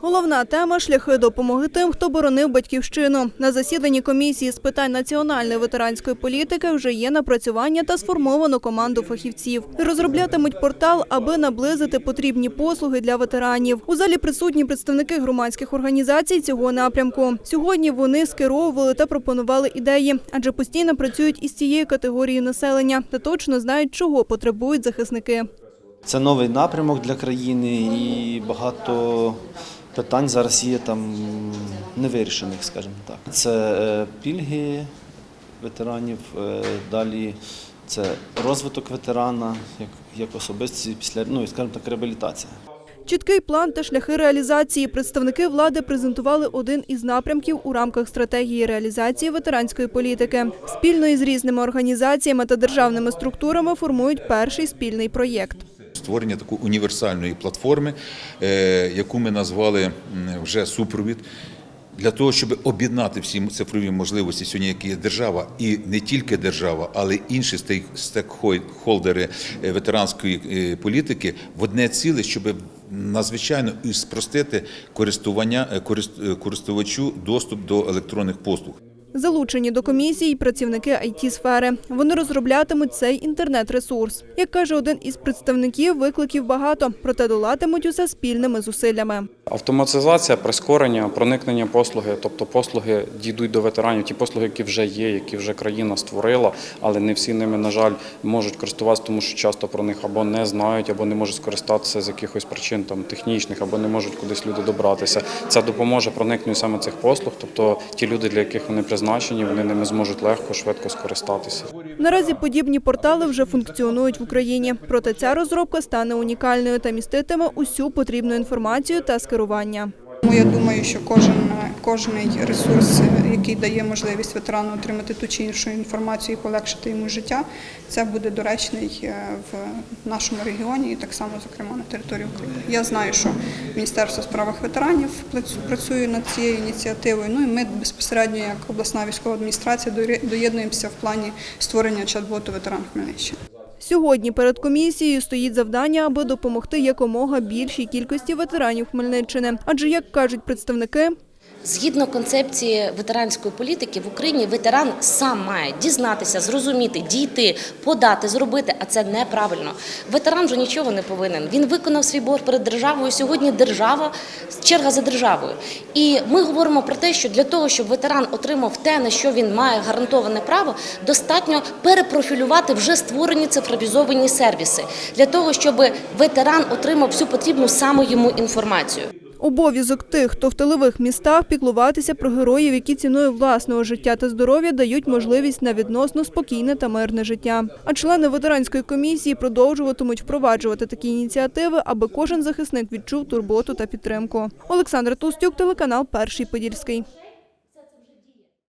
Головна тема шляхи допомоги тим, хто боронив батьківщину. На засіданні комісії з питань національної ветеранської політики вже є напрацювання та сформовано команду фахівців. Розроблятимуть портал, аби наблизити потрібні послуги для ветеранів. У залі присутні представники громадських організацій цього напрямку. Сьогодні вони скеровували та пропонували ідеї, адже постійно працюють із цією категорією населення та точно знають, чого потребують захисники. Це новий напрямок для країни і багато питань зараз є там невирішених, скажімо так. Це е, пільги ветеранів, е, далі це розвиток ветерана як, як особистості після ну, скажімо так, реабілітація. Чіткий план та шляхи реалізації представники влади презентували один із напрямків у рамках стратегії реалізації ветеранської політики. Спільно із різними організаціями та державними структурами формують перший спільний проєкт. Створення такої універсальної платформи, е, яку ми назвали вже супровід. Для того, щоб об'єднати всі цифрові можливості сьогодні, які є держава, і не тільки держава, але й інші стейк- стейкхолдери е, ветеранської е, політики в одне ціле, щоб надзвичайно і спростити користування корис- користувачу доступ до електронних послуг. Залучені до комісії працівники it сфери. Вони розроблятимуть цей інтернет-ресурс. Як каже один із представників, викликів багато, проте долатимуть усе спільними зусиллями. Автоматизація, прискорення, проникнення послуги, тобто послуги дійдуть до ветеранів, ті послуги, які вже є, які вже країна створила, але не всі ними, на жаль, можуть користуватися, тому що часто про них або не знають, або не можуть скористатися з якихось причин там технічних, або не можуть кудись люди добратися. Це допоможе проникненню саме цих послуг. Тобто ті люди, для яких вони призначені, вони ними зможуть легко, швидко скористатися. Наразі подібні портали вже функціонують в Україні. Проте ця розробка стане унікальною та міститиме усю потрібну інформацію та скерування. Тому я думаю, що кожен кожний ресурс, який дає можливість ветерану отримати ту чи іншу інформацію і полегшити йому життя, це буде доречний е, в нашому регіоні і так само, зокрема, на території України. Я знаю, що Міністерство у справах ветеранів працює над цією ініціативою. Ну і ми безпосередньо, як обласна військова адміністрація, доєднуємося в плані створення чат-боту ветеран Хмельниччини. Сьогодні перед комісією стоїть завдання, аби допомогти якомога більшій кількості ветеранів Хмельниччини. Адже, як кажуть представники, Згідно концепції ветеранської політики в Україні ветеран сам має дізнатися, зрозуміти, дійти, подати, зробити, а це неправильно. Ветеран вже нічого не повинен. Він виконав свій борг перед державою. Сьогодні держава черга за державою. І ми говоримо про те, що для того, щоб ветеран отримав те, на що він має гарантоване право, достатньо перепрофілювати вже створені цифровізовані сервіси для того, щоб ветеран отримав всю потрібну саме йому інформацію. Обов'язок тих, хто в тилових містах піклуватися про героїв, які ціною власного життя та здоров'я дають можливість на відносно спокійне та мирне життя. А члени ветеранської комісії продовжуватимуть впроваджувати такі ініціативи, аби кожен захисник відчув турботу та підтримку. Олександр Тустюк, телеканал Перший Подільський.